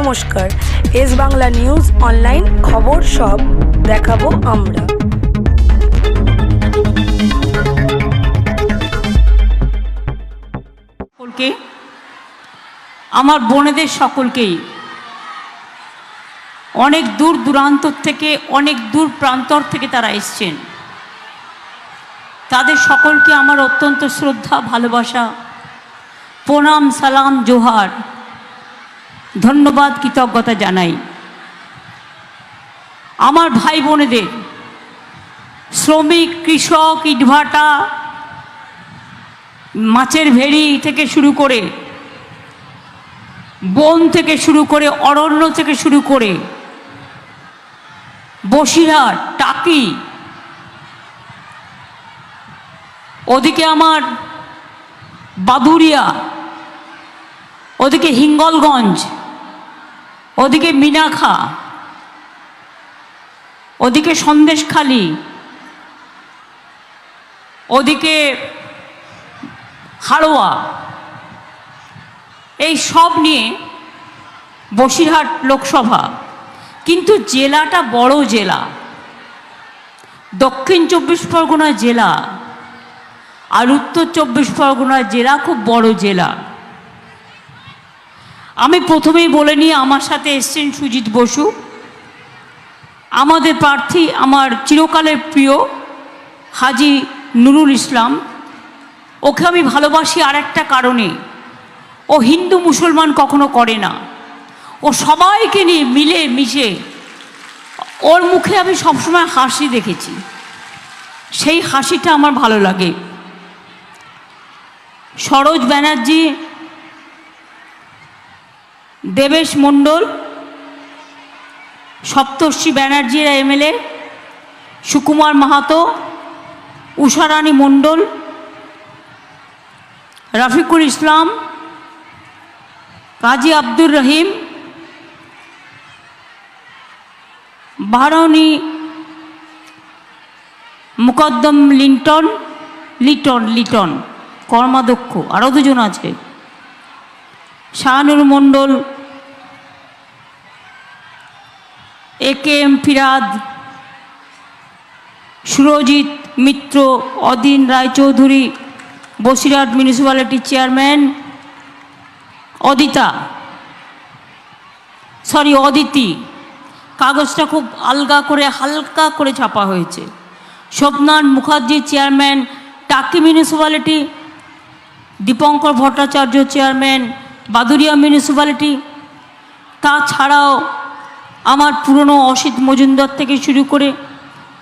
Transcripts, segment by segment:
নমস্কার। S Bangla news online খবর সব দেখাবো আমরা। সকলকে, আমার বোনেদের সকলকেই, অনেক দূর দূরান্তর থেকে, অনেক দূর প্রান্তর থেকে তারা এসছেন। তাদের সকলকে আমার অত্যন্ত শ্রদ্ধা, ভালোবাসা, প্রণাম, সালাম, জোহার। ধন্যবাদ, কৃতজ্ঞতা জানাই। আমার ভাই বোনেদের, শ্রমিক, কৃষক, ইটভাটা, মাছের ভেড়ি থেকে শুরু করে, বন থেকে শুরু করে, অরণ্য থেকে শুরু করে, বসিরহাট, টাকি, ওদিকে আমার বাদুরিয়া ওদিকে হিঙ্গলগঞ্জ ওদিকে মিনাখা ওদিকে সন্দেশখালি, ওদিকে হাড়োয়া, এই সব নিয়ে বসিরহাট লোকসভা। কিন্তু জেলাটা বড় জেলা। দক্ষিণ চব্বিশ পরগনা জেলা আর উত্তর চব্বিশ পরগনা জেলা খুব বড় জেলা। আমি প্রথমেই বলে নিয়ে আমার সাথে এসছেন সুজিত বসু। আমাদের প্রার্থী আমার চিরকালের প্রিয় হাজি নুরুল ইসলাম। ওকে আমি ভালোবাসি আর একটা কারণে, ও হিন্দু মুসলমান কখনো করে না। ও সবাইকে নিয়ে মিলে মিশে, ওর মুখে আমি সবসময় হাসি দেখেছি। সেই হাসিটা আমার ভালো লাগে। সরোজ ব্যানার্জি দেবেশ মণ্ডল, সপ্তর্ষি ব্যানার্জির এমএলএ, সুকুমার মাহাতো উষারানী মণ্ডল, রাফিকুল ইসলাম, কাজী আব্দুর রহিম বাহরানি মুকদ্দম লিন্টন লিটন লিটন, কর্মাধ্যক্ষ আরও দুজন আছে। Shahanur Mondal A K M Firad, Surajit Mitra, Adin Roychowdhury, Basirhat মিউনিসিপ্যালিটির chairman, Adita, sorry, Aditi. কাগজটা খুব আলগা করে, হালকা করে ছাপা হয়েছে। Somnath Mukherjee chairman, Taki municipality, Dipankar Bhattacharya chairman, Baduria municipality. তাছাড়াও আমার পুরনো অসিত মজুমদার থেকে শুরু করে,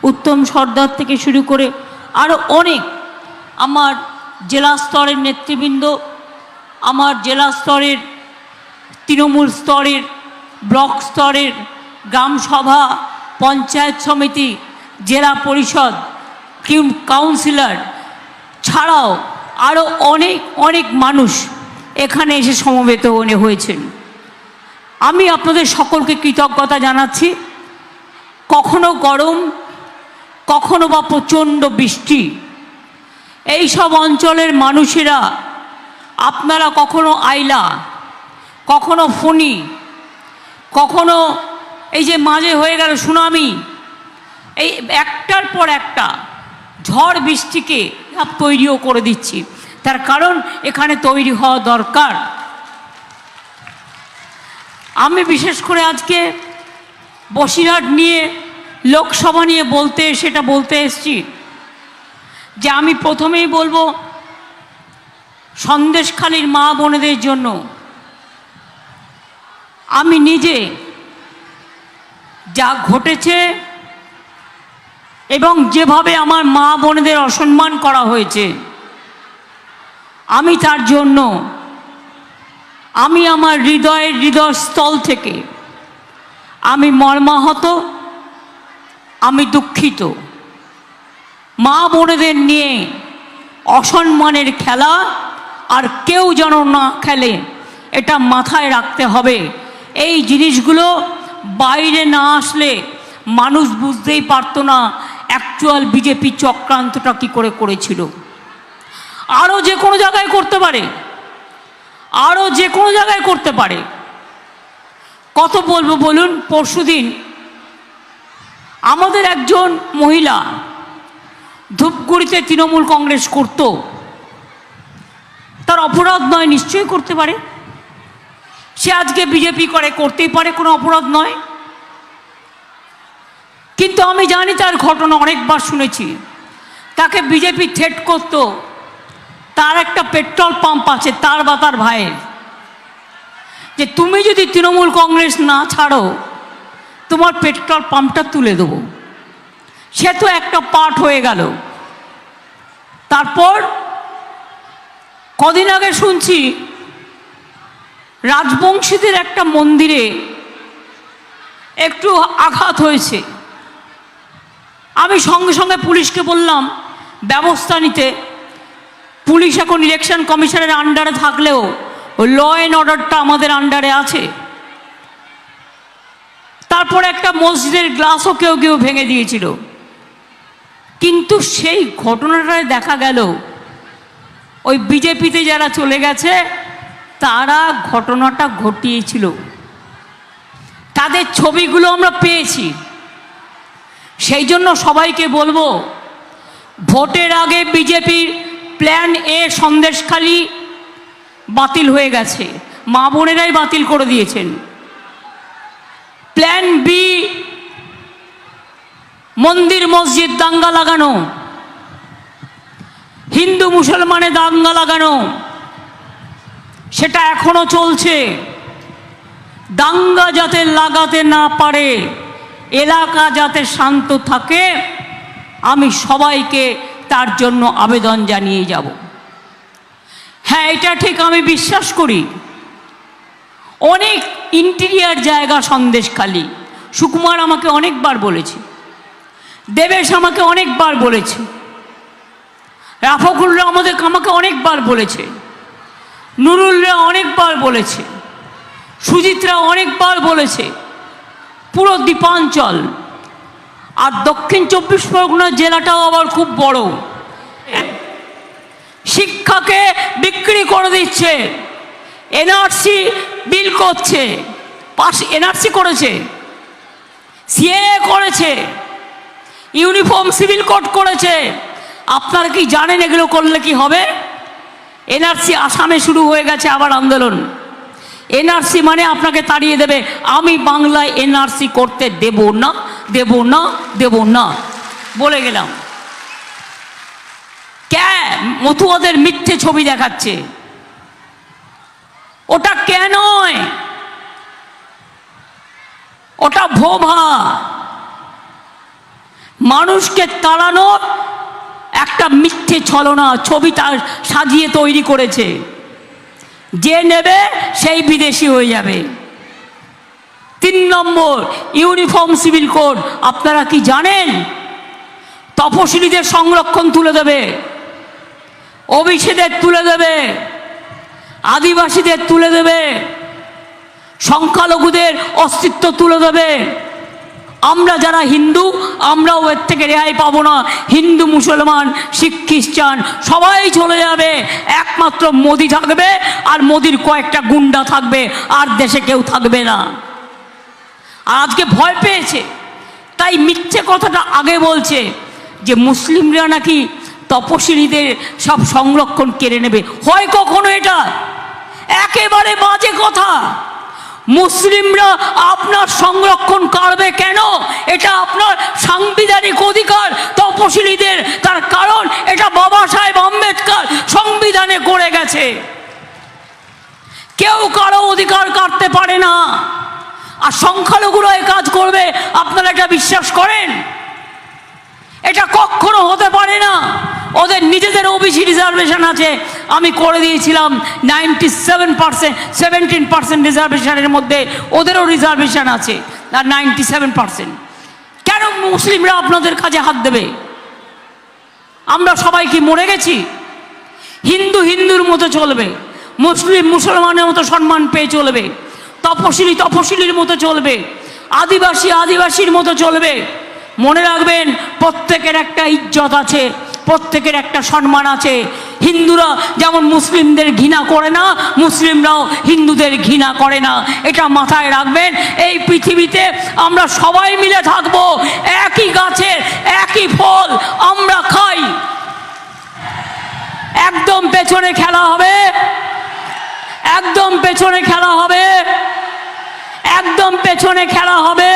উত্তম সর্দার থেকে শুরু করে আরও অনেক আমার জেলা স্তরের নেতৃবৃন্দ, আমার জেলা স্তরের, তৃণমূল স্তরের, ব্লক স্তরের, গ্রাম সভা, পঞ্চায়েত সমিতি, জেলা পরিষদ, কিউ- কাউন্সিলর ছাড়াও আরও অনেক অনেক মানুষ এখানে এসে সমবেত হয়েছেন। আমি আপনাদের সকলকে কৃতজ্ঞতা জানাচ্ছি। কখনো গরম, কখনো বা প্রচণ্ড বৃষ্টি এই সব অঞ্চলের মানুষেরা, আপনারা কখনো আইলা, কখনো ফণি, কখনো এই যে মাঝে হয়ে গেল সুনামি, এই একটার পর একটা ঝড় বৃষ্টিকে তৈরিও করে দিচ্ছি। তার কারণ এখানে তৈরি হওয়া দরকার। আমি বিশেষ করে আজকে বসিরহাট নিয়ে লোকসভা নিয়ে বলতে, সেটা বলতে এসছি যে আমি প্রথমেই বলব, সন্দেশখালীর মা বোনেদের জন্য আমি নিজে যা ঘটেছে এবং যেভাবে আমার মা বোনেদের অসম্মান করা হয়েছে, আমি তার জন্য আমি আমার হৃদয়ের হৃদয়স্থল থেকে আমি মর্মাহত, আমি দুঃখিত। মা বোনেদের নিয়ে অসম্মানের খেলা আর কেউ যেন না খেলে, এটা মাথায় রাখতে হবে। এই জিনিসগুলো বাইরে না আসলে মানুষ বুঝতেই পারতো না অ্যাকচুয়াল বিজেপি চক্রান্তটা কী করে করেছিল। আরও যে কোনো জায়গায় করতে পারে। আরও যে কোনো জায়গায় করতে পারে। কত বলব বলুন, পরশুদিন আমাদের একজন মহিলা ধূপগুড়িতে তৃণমূল কংগ্রেস করত। তার অপরাধ নয়, নিশ্চয়ই করতে পারে। সে আজকে বিজেপি করে, করতেই পারে, কোনো অপরাধ নয়। কিন্তু আমি জানি তার ঘটনা, অনেকবার শুনেছি। তাকে বিজেপি থ্রেট করত। তার একটা পেট্রোল পাম্প আছে, তার বা তার ভাইয়ের। যে তুমি যদি তৃণমূল কংগ্রেস না ছাড়ো, তোমার পেট্রোল পাম্পটা তুলে দেবো। সে তো একটা পাঠ হয়ে গেল। তারপর কদিন আগে শুনছি, রাজবংশীদের একটা মন্দিরে একটু আঘাত হয়েছে। আমি সঙ্গে সঙ্গে পুলিশকে বললাম, ব্যবস্থা নিতে। পুলিশ এখন ইলেকশন কমিশনের আন্ডারে থাকলেও ল অ্যান্ড অর্ডারটা আমাদের আন্ডারে আছে। তারপর একটা মসজিদের গ্লাসও কেউ কেউ ভেঙে দিয়েছিল। কিন্তু সেই ঘটনাটায় দেখা গেল, ওই বিজেপিতে যারা চলে গেছে, তারা ঘটনাটা ঘটিয়েছিল। তাদের ছবিগুলো আমরা পেয়েছি। সেই জন্য সবাইকে বলব, ভোটের আগে বিজেপির প্ল্যান এ সন্দেশখালি বাতিল হয়ে গেছে। মা বোনেরাই বাতিল করে দিয়েছেন। প্ল্যান বি, মন্দির মসজিদ দাঙ্গা লাগানো। হিন্দু মুসলমানে দাঙ্গা লাগানো। সেটা এখনও চলছে। দাঙ্গা যাতে লাগাতে না পারে, এলাকা যাতে শান্ত থাকে, আমি সবাইকে তার জন্য আবেদন জানিয়ে যাব। হ্যাঁ এটা ঠিক আমি বিশ্বাস করি। অনেক ইন্টিরিয়ার জায়গা সন্দেশখালি। সুকুমার আমাকে অনেকবার বলেছে। দেবেশ আমাকে অনেকবার বলেছে। রাফকুল্লা আমাদের আমাকে অনেকবার বলেছে। নুরুলরা অনেকবার বলেছে। সুজিতরা অনেকবার বলেছে। পুরো দ্বীপাঞ্চল আর দক্ষিণ চব্বিশ পরগনা জেলাটাও আবার খুব বড়। শিক্ষাকে বিক্রি করে দিচ্ছে। এনআরসি বিল করছে। পাশ এনআরসি করেছে। সিএ করেছে। ইউনিফর্ম সিভিল কোড করেছে। আপনারা কি জানেন এগুলো করলে কি হবে? এনআরসি আসামে শুরু হয়ে গেছে আবার আন্দোলন। এনআরসি মানে আপনাকে তাড়িয়ে দেবে, আমি বাংলায় এনআরসি করতে দেব না। দেব না দেব না। বলে গেলাম। ক্যা মতুয়াদের মিথ্যে ছবি দেখাচ্ছে? ওটা কেন ওটা ভোভা মানুষকে তাড়ানোর একটা মিথ্যে ছলনা, ছবি তার সাজিয়ে তৈরি করেছে। যে নেবে সেই বিদেশি হয়ে যাবে। তিন নম্বর ইউনিফর্ম সিভিল কোড, আপনারা কি জানেন? তপশিলীদের সংরক্ষণ তুলে দেবে ওবিসিদের তুলে দেবে, আদিবাসীদের তুলে দেবে, সংখ্যালঘুদের অস্তিত্ব তুলে দেবে। আমরা যারা হিন্দু, আমরাও এর থেকে রেহাই পাবো না। হিন্দু, মুসলমান, শিখ, খ্রিস্টান, সবাই চলে যাবে। একমাত্র মোদি থাকবে আর মোদির কয়েকটা গুন্ডা থাকবে, আর দেশে কেউ থাকবে না। আজকে ভয় পেয়েছে। তাই মিথ্যে কথাটা আগে বলছে যে মুসলিমরা নাকি তপশিলীদের সব সংরক্ষণ কেড়ে নেবে। হয় কখনো এটা? একেবারে বাজে কথা। মুসলিমরা আপনার সংরক্ষণ করবে কেন? এটা আপনার সাংবিধানিক অধিকার তপশিলীদের তার কারণ এটা বাবা সাহেব আম্বেদকর সংবিধানে করে গেছে। কেউ কারও অধিকার কাটতে পারে না। আর সংখ্যালঘুরা এ কাজ করবে, আপনারা এটা বিশ্বাস করেন? এটা কখনো হতে পারে না। ওদের নিজেদের ওবিসি রিজার্ভেশন আছে। আমি করে দিয়েছিলাম ninety seven percent seventeen percent রিজার্ভেশনের মধ্যে ওদেরও রিজার্ভেশন আছে, আর নাইনটি সেভেন পার্সেন্ট কেন মুসলিমরা আপনাদের কাজে হাত দেবে? আমরা সবাই কি মরে গেছি? হিন্দু হিন্দুর মতো চলবে, মুসলিম মুসলমানের মতো সম্মান পেয়ে চলবে। তপশিলি তপশিলির মতো চলবে। আদিবাসী আদিবাসীর মতো চলবে। মনে রাখবেন, প্রত্যেকের একটা ইজ্জত আছে, প্রত্যেকের একটা সম্মান আছে। হিন্দুরা যেমন মুসলিমদের ঘৃণা করে না, মুসলিমরাও হিন্দুদের ঘৃণা করে না। এটা মাথায় রাখবেন, এই পৃথিবীতে আমরা সবাই মিলে থাকব, একই গাছের একই ফল আমরা খাই। একদম পেছনে খেলা হবে, একদম পেছনে খেলা হবে। একদম পেছনে খেলা হবে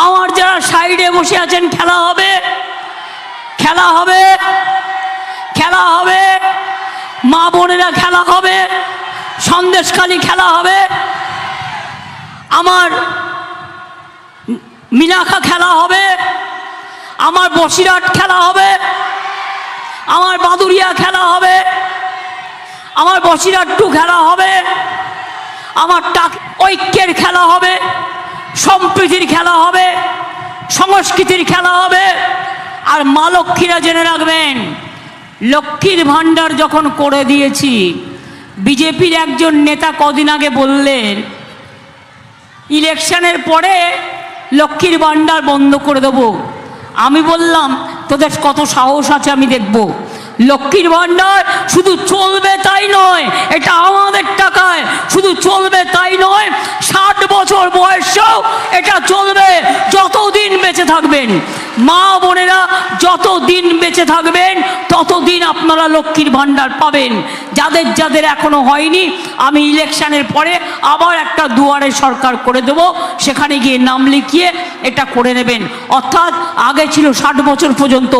আমার যারা সাইডে বসে আছেন খেলা হবে খেলা হবে খেলা হবে মা বোনেরা খেলা হবে সন্দেশখালি খেলা হবে আমার মিনাখা খেলা হবে আমার বসিরহাট খেলা হবে আমার বাদুরিয়া খেলা হবে আমার বসিরহাট টু খেলা হবে আমার টাক ঐক্যের খেলা হবে, সম্প্রীতির খেলা হবে, সংস্কৃতির খেলা হবে। আর মা লক্ষ্মীরা জেনে রাখবেন, লক্ষ্মীর ভাণ্ডার যখন করে দিয়েছি, বিজেপির একজন নেতা কদিন আগে বললেন, ইলেকশনের পরে লক্ষ্মীর ভাণ্ডার বন্ধ করে দেবো। আমি বললাম, তোদের কত সাহস আছে আমি দেখব। লক্ষ্মীর ভাণ্ডার শুধু চলবে তাই নয়, এটা আমাদের টাকায়, শুধু চলবে তাই নয়, ষাট বছর বয়সেও এটা চলবে, যতদিন বেঁচে থাকবেন। মা বোনেরা যত দিন বেঁচে থাকবেন, ততদিন আপনারা লক্ষ্মীর ভাণ্ডার পাবেন। যাদের যাদের এখনও হয়নি, আমি ইলেকশনের পরে আবার একটা দুয়ারে সরকার করে দেব, সেখানে গিয়ে নাম লিখিয়ে এটা করে নেবেন। অর্থাৎ আগে ছিল ষাট বছর পর্যন্ত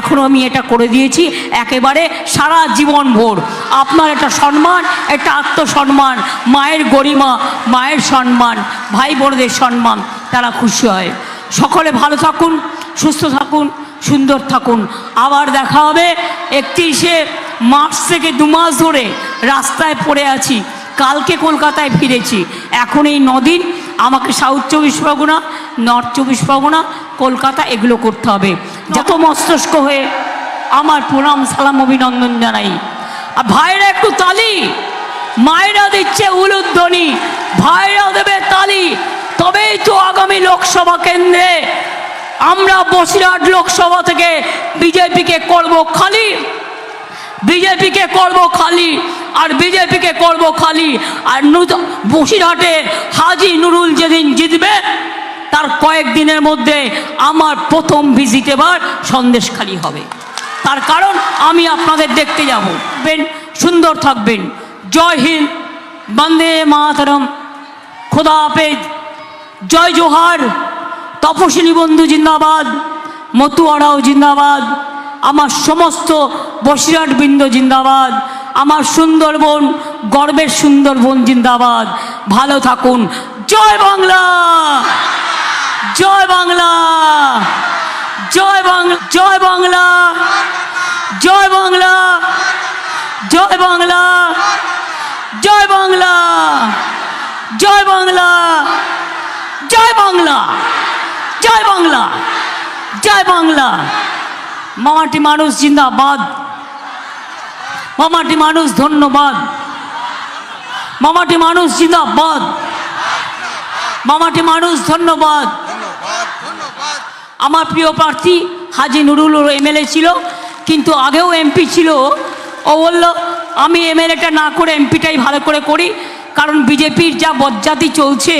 এখনও আমি এটা করে দিয়েছি একেবারে সারা জীবন ভোর আপনার একটা সম্মান, একটা আত্মসম্মান, মায়ের গরিমা, মায়ের সম্মান ভাই বোনদের সম্মান, তারা খুশি হয়। সকলে ভালো থাকুন, সুস্থ থাকুন, সুন্দর থাকুন। আবার দেখা হবে একত্রিশে মার্চ থেকে দু মাস ধরে রাস্তায় পড়ে আছি। কালকে কলকাতায় ফিরেছি। এখন এই নদিন, আমাকে সাউথ চব্বিশ পরগনা নর্থ চব্বিশ পরগনা, কলকাতা এগুলো করতে হবে। যত মস্তিষ্ক হয়ে আমার প্রণাম, সালাম, অভিনন্দন জানাই। আর ভাইরা একটু তালি। মায়েরা দিচ্ছে উলুধ্বনি। ভাইরা দেবে তালি। তবেই তো আগামী লোকসভা কেন্দ্রে আমরা বসিরহাট লোকসভা থেকে বিজেপিকে করব খালি। বিজেপিকে করব খালি আর বিজেপিকে করব খালি। আর বসিরহাটে হাজি নুরুল যেদিন জিতবে, তার কয়েকদিনের মধ্যে আমার প্রথম ভিজিট এবার সন্দেশখালি হবে। তার কারণ আমি আপনাদের দেখতে যাব। বেন, সুন্দর থাকবেন। জয় হিন্দ, বন্দে মাতরম। খোদা হাফেজ। জয় জোহার। তপশিলি বন্ধু জিন্দাবাদ। মতুয়ারাও জিন্দাবাদ। আমার সমস্ত বসিরহাট বৃন্দ জিন্দাবাদ। আমার সুন্দরবন, গর্বের সুন্দরবন জিন্দাবাদ। ভালো থাকুন। জয় বাংলা! জয় বাংলা! জয় বাংলা জয় বাংলা জয় বাংলা জয় বাংলা জয় বাংলা জয় বাংলা জয় বাংলা জয় বাংলা জয় বাংলা। মামাটি মানুষ জিন্দাবাদ। মামাটি মানুষ ধন্যবাদ। মামাটি মানুষ জিন্দাবাদ। মামাটি মানুষ ধন্যবাদ। আমার প্রিয় প্রার্থী হাজি নুরুল এমএলএ ছিল, কিন্তু আগেও এমপি ছিল। ও বলল, আমি এমএলএটা না করে এমপিটাই ভালো করে করি, কারণ বিজেপির যা বজ্জাতি চলছে,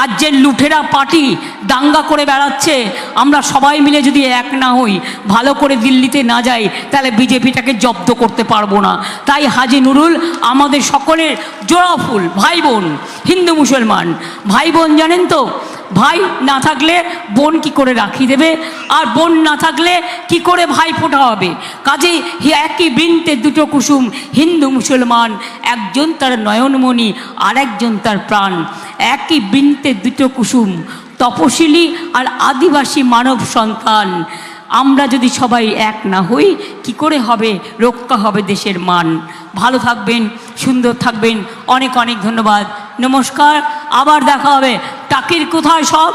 আর যে লুঠেরা পার্টি দাঙ্গা করে বেড়াচ্ছে, আমরা সবাই মিলে যদি এক না হই, ভালো করে দিল্লিতে না যাই, তাহলে বিজেপিটাকে জব্দ করতে পারব না। তাই হাজি নুরুল, আমাদের সকলের জোড়া ফুল, ভাই বোন, হিন্দু মুসলমান। ভাই বোন জানেন তো, ভাই না থাকলে বোন কি করে রাখি দেবে? আর বোন না থাকলে কি করে ভাই ফোটা হবে কাজে একই বৃন্তে দুটো কুসুম, হিন্দু মুসলমান, একজন তার নয়নমণি আর একজন তার প্রাণ। একই বৃন্তে দুটো কুসুম তপশিলি আর আদিবাসী মানব সন্তান। আমরা যদি সবাই এক না হই, কি করে হবে? রক্ষা হবে দেশের মান। ভালো থাকবেন, সুন্দর থাকবেন। অনেক অনেক ধন্যবাদ। নমস্কার, আবার দেখা হবে। টাকির কোথায় সব?